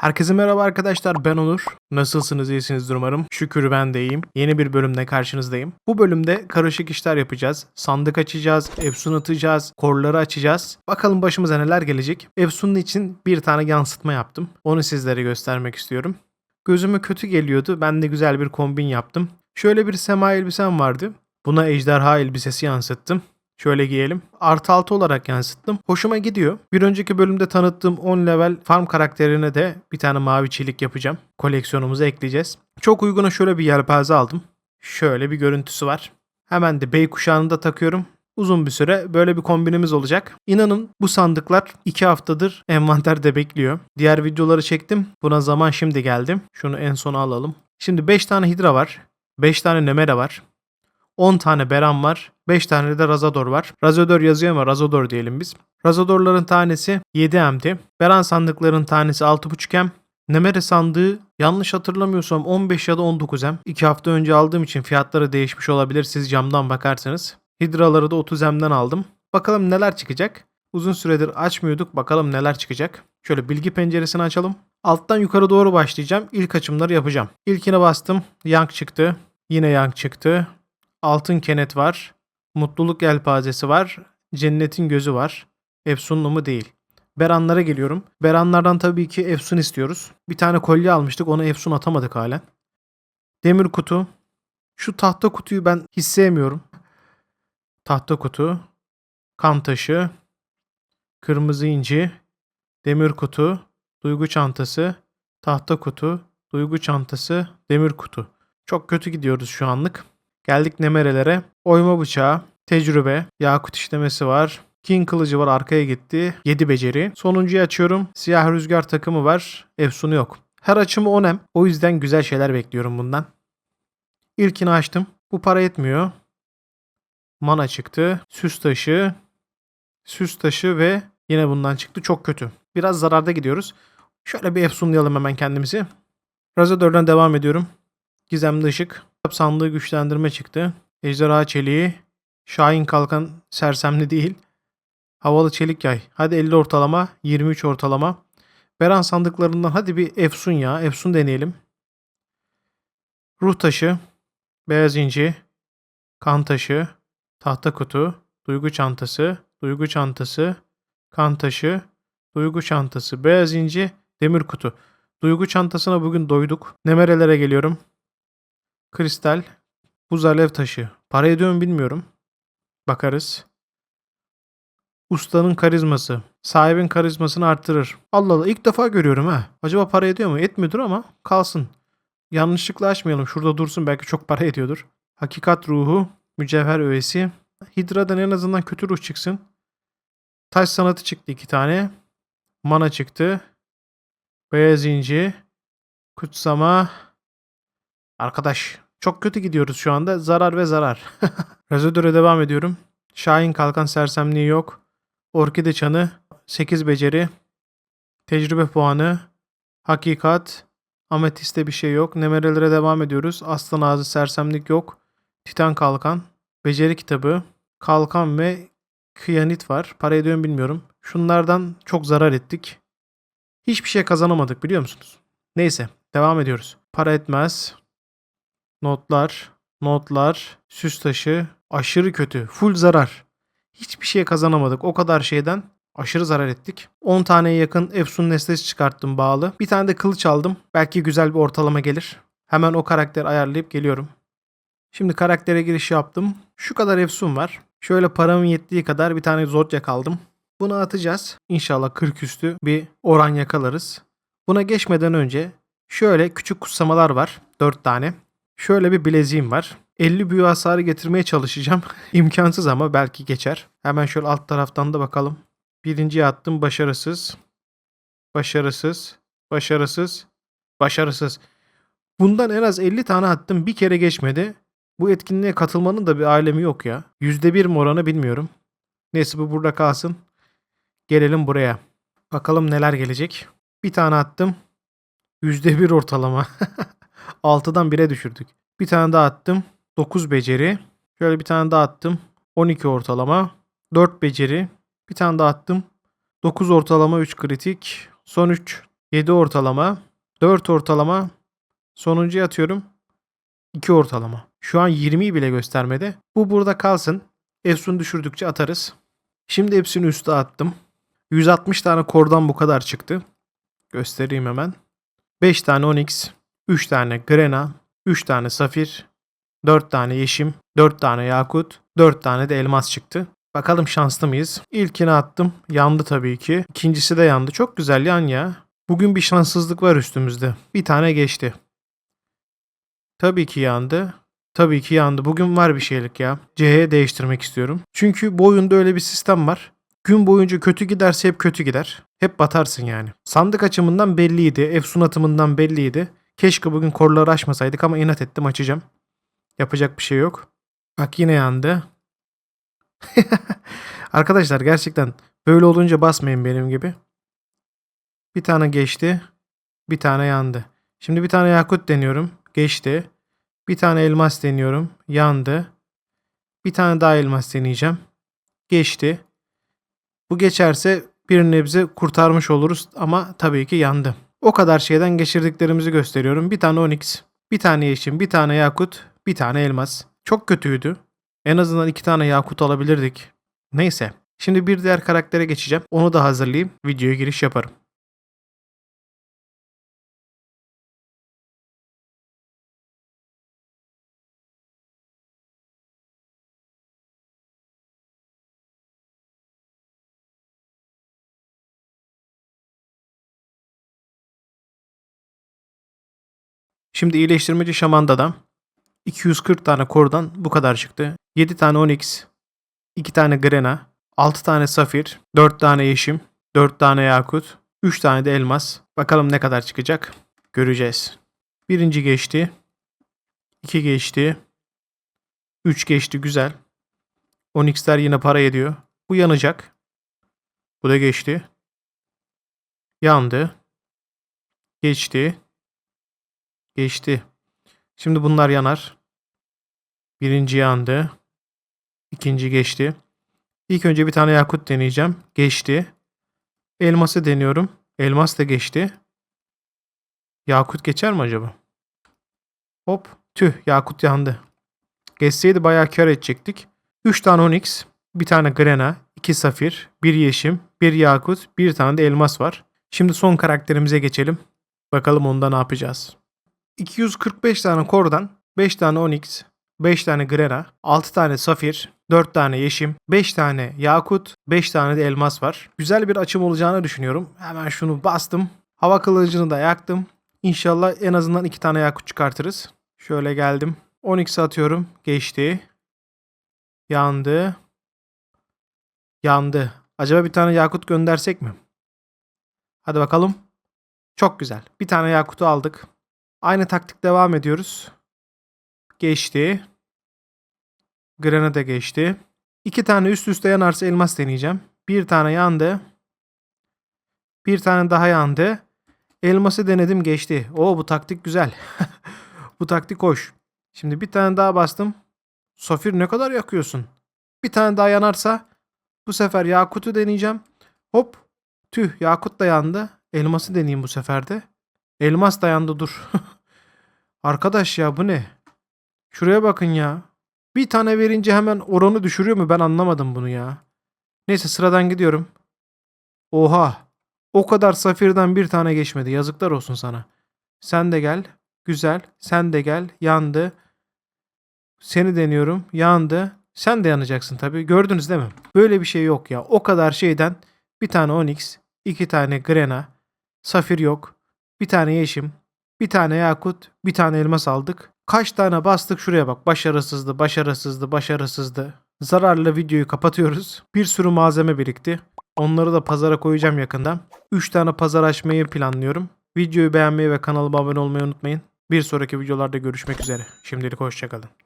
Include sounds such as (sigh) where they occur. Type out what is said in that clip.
Herkese merhaba arkadaşlar ben Onur. Nasılsınız iyisinizdir umarım. Şükür ben de iyiyim. Yeni bir bölümle karşınızdayım. Bu bölümde karışık işler yapacağız. Sandık açacağız, Efsun atacağız, korları açacağız. Bakalım başımıza neler gelecek. Efsun'un için bir tane yansıtma yaptım. Onu sizlere göstermek istiyorum. Gözüme kötü geliyordu. Ben de güzel bir kombin yaptım. Şöyle bir sema elbisem vardı. Buna ejderha elbisesi yansıttım. Şöyle giyelim. Artı 6 olarak yansıttım. Hoşuma gidiyor. Bir önceki bölümde tanıttığım 10 level farm karakterine de bir tane mavi çelik yapacağım. Koleksiyonumuza ekleyeceğiz. Çok uyguna şöyle bir yelpaze aldım. Şöyle bir görüntüsü var. Hemen de bey kuşağını da takıyorum. Uzun bir süre böyle bir kombinimiz olacak. İnanın bu sandıklar 2 haftadır envanterde bekliyor. Diğer videoları çektim. Buna zaman şimdi geldim. Şunu en sona alalım. Şimdi 5 tane hidra var. 5 tane nemere var. 10 tane Beran var. 5 tane de Razador var. Razador yazıyor ama Razador diyelim biz. Razadorların tanesi 7 M'ti. Beran sandıkların tanesi 6.5 M. Nemere sandığı yanlış hatırlamıyorsam 15 ya da 19 M. 2 hafta önce aldığım için fiyatları değişmiş olabilir siz camdan bakarsanız. Hidraları da 30 M'den aldım. Bakalım neler çıkacak. Uzun süredir açmıyorduk. Bakalım neler çıkacak. Şöyle bilgi penceresini açalım. Alttan yukarı doğru başlayacağım. İlk açımları yapacağım. İlkine bastım. Yank çıktı. Yine yank çıktı. Altın kenet var. Mutluluk yelpazesi var. Cennetin gözü var. Efsunlu mu değil. Beranlara geliyorum. Beranlardan tabii ki Efsun istiyoruz. Bir tane kolye almıştık. Ona Efsun atamadık halen. Demir kutu. Şu tahta kutuyu ben hiç sevmiyorum. Tahta kutu. Kan taşı. Kırmızı inci. Demir kutu. Duygu çantası. Tahta kutu. Duygu çantası. Demir kutu. Çok kötü gidiyoruz şu anlık. Geldik nemerelere. Oyma bıçağı, tecrübe, yakut işlemesi var. King kılıcı var arkaya gitti. 7 beceri. Sonuncuyu açıyorum. Siyah rüzgar takımı var. Efsunu yok. Her açımı 10 em. O yüzden güzel şeyler bekliyorum bundan. İlkini açtım. Bu para etmiyor. Mana çıktı. Süs taşı. Süs taşı ve yine bundan çıktı. Çok kötü. Biraz zararda gidiyoruz. Şöyle bir efsunlayalım hemen kendimizi. Razadör'den devam ediyorum. Gizemli ışık. Kitap sandığı güçlendirme çıktı. Ejderha çeliği. Şahin kalkan sersemli değil. Havalı çelik yay. Hadi 50 ortalama. 23 ortalama. Beran sandıklarından hadi bir Efsun ya. Efsun deneyelim. Ruh taşı. Beyaz inci. Kan taşı. Tahta kutu. Duygu çantası. Duygu çantası. Kan taşı. Duygu çantası. Beyaz inci. Demir kutu. Duygu çantasına bugün doyduk. Nemerelere geliyorum. Kristal. Buz alev taşı. Para ediyor mu bilmiyorum. Bakarız. Ustanın karizması. Sahibin karizmasını arttırır. Allah Allah ilk defa görüyorum ha. Acaba para ediyor mu? Etmiyordur ama kalsın. Yanlışlıkla açmayalım. Şurada dursun belki çok para ediyordur. Hakikat ruhu. Mücevher öğesi. Hidra'dan en azından kötü ruh çıksın. Taş sanatı çıktı iki tane. Mana çıktı. Beyaz inci. Kutsama. Arkadaş çok kötü gidiyoruz şu anda. Zarar ve zarar. (laughs) Razodor'a devam ediyorum. Şahin kalkan sersemliği yok. Orkide çanı. 8 beceri. Tecrübe puanı. Hakikat. Ametiste bir şey yok. Nemerelere devam ediyoruz. Aslan ağzı sersemlik yok. Titan kalkan. Beceri kitabı. Kalkan ve kıyanit var. Para ediyor mu bilmiyorum. Şunlardan çok zarar ettik. Hiçbir şey kazanamadık biliyor musunuz? Neyse devam ediyoruz. Para etmez. Notlar, notlar, süs taşı, aşırı kötü, full zarar. Hiçbir şey kazanamadık. O kadar şeyden aşırı zarar ettik. 10 taneye yakın Efsun nesnesi çıkarttım bağlı. Bir tane de kılıç aldım. Belki güzel bir ortalama gelir. Hemen o karakter ayarlayıp geliyorum. Şimdi karaktere giriş yaptım. Şu kadar Efsun var. Şöyle paramın yettiği kadar bir tane Zodyak aldım. Bunu atacağız. İnşallah 40 üstü bir oran yakalarız. Buna geçmeden önce şöyle küçük kutsamalar var. 4 tane. Şöyle bir bileziğim var. 50 büyü hasarı getirmeye çalışacağım. (laughs) İmkansız ama belki geçer. Hemen şöyle alt taraftan da bakalım. Birinciye attım başarısız. Başarısız. Başarısız. Başarısız. Bundan en az 50 tane attım. Bir kere geçmedi. Bu etkinliğe katılmanın da bir alemi yok ya. %1 mi oranı bilmiyorum. Neyse bu burada kalsın. Gelelim buraya. Bakalım neler gelecek. Bir tane attım. %1 ortalama. (laughs) 6'dan 1'e düşürdük. Bir tane daha attım. 9 beceri. Şöyle bir tane daha attım. 12 ortalama. 4 beceri. Bir tane daha attım. 9 ortalama 3 kritik. Son 3 7 ortalama. 4 ortalama. Sonuncuya atıyorum. 2 ortalama. Şu an 20'yi bile göstermedi. Bu burada kalsın. Efsun düşürdükçe atarız. Şimdi hepsini üste attım. 160 tane kordan bu kadar çıktı. Göstereyim hemen. 5 tane onyx, 3 tane grena, 3 tane safir, 4 tane yeşim, 4 tane yakut, 4 tane de elmas çıktı. Bakalım şanslı mıyız? İlkini attım. Yandı tabii ki. İkincisi de yandı. Çok güzel yan ya. Bugün bir şanssızlık var üstümüzde. Bir tane geçti. Tabii ki yandı. Tabii ki yandı. Bugün var bir şeylik ya. C'ye değiştirmek istiyorum. Çünkü bu oyunda öyle bir sistem var. Gün boyunca kötü giderse hep kötü gider. Hep batarsın yani. Sandık açımından belliydi. Efsun atımından belliydi. Keşke bugün korları açmasaydık ama inat ettim açacağım. Yapacak bir şey yok. Bak yine yandı. (laughs) Arkadaşlar gerçekten böyle olunca basmayın benim gibi. Bir tane geçti. Bir tane yandı. Şimdi bir tane yakut deniyorum. Geçti. Bir tane elmas deniyorum. Yandı. Bir tane daha elmas deneyeceğim. Geçti. Bu geçerse bir nebze kurtarmış oluruz ama tabii ki yandı. O kadar şeyden geçirdiklerimizi gösteriyorum. Bir tane onyx, bir tane yeşim, bir tane yakut, bir tane elmas. Çok kötüydü. En azından iki tane yakut alabilirdik. Neyse. Şimdi bir diğer karaktere geçeceğim. Onu da hazırlayayım. Videoya giriş yaparım. Şimdi iyileştirmeci şamandadan 240 tane kordan bu kadar çıktı. 7 tane onyx, 2 tane grena, 6 tane safir, 4 tane yeşim, 4 tane yakut, 3 tane de elmas. Bakalım ne kadar çıkacak. Göreceğiz. Birinci geçti. 2 geçti. 3 geçti güzel. Onyx'ler yine para ediyor. Bu yanacak. Bu da geçti. Yandı. Geçti. Geçti. Şimdi bunlar yanar. Birinci yandı. İkinci geçti. İlk önce bir tane yakut deneyeceğim. Geçti. Elması deniyorum. Elmas da geçti. Yakut geçer mi acaba? Hop. Tüh yakut yandı. Geçseydi bayağı kar edecektik. 3 tane onyx, bir tane grena, 2 safir, 1 yeşim, 1 yakut, bir tane de elmas var. Şimdi son karakterimize geçelim. Bakalım onda ne yapacağız. 245 tane kordan, 5 tane onyx, 5 tane grena, 6 tane safir, 4 tane yeşim, 5 tane yakut, 5 tane de elmas var. Güzel bir açım olacağını düşünüyorum. Hemen şunu bastım. Hava kılıcını da yaktım. İnşallah en azından 2 tane yakut çıkartırız. Şöyle geldim. 12 atıyorum. Geçti. Yandı. Yandı. Acaba bir tane yakut göndersek mi? Hadi bakalım. Çok güzel. Bir tane yakutu aldık. Aynı taktik devam ediyoruz. Geçti. Granada geçti. İki tane üst üste yanarsa elmas deneyeceğim. Bir tane yandı. Bir tane daha yandı. Elması denedim geçti. Oo bu taktik güzel. (laughs) bu taktik hoş. Şimdi bir tane daha bastım. Safir ne kadar yakıyorsun? Bir tane daha yanarsa bu sefer Yakut'u deneyeceğim. Hop. Tüh Yakut da yandı. Elması deneyeyim bu sefer de. Elmas da yandı dur. (laughs) Arkadaş ya bu ne? Şuraya bakın ya. Bir tane verince hemen oranı düşürüyor mu? Ben anlamadım bunu ya. Neyse sıradan gidiyorum. Oha. O kadar safirden bir tane geçmedi. Yazıklar olsun sana. Sen de gel. Güzel. Sen de gel. Yandı. Seni deniyorum. Yandı. Sen de yanacaksın tabii. Gördünüz değil mi? Böyle bir şey yok ya. O kadar şeyden bir tane onyx, iki tane grena, safir yok, bir tane yeşim, bir tane yakut, bir tane elmas aldık. Kaç tane bastık şuraya bak. Başarısızdı, başarısızdı, başarısızdı. Zararla videoyu kapatıyoruz. Bir sürü malzeme birikti. Onları da pazara koyacağım yakında. 3 tane pazar açmayı planlıyorum. Videoyu beğenmeyi ve kanalıma abone olmayı unutmayın. Bir sonraki videolarda görüşmek üzere. Şimdilik hoşçakalın.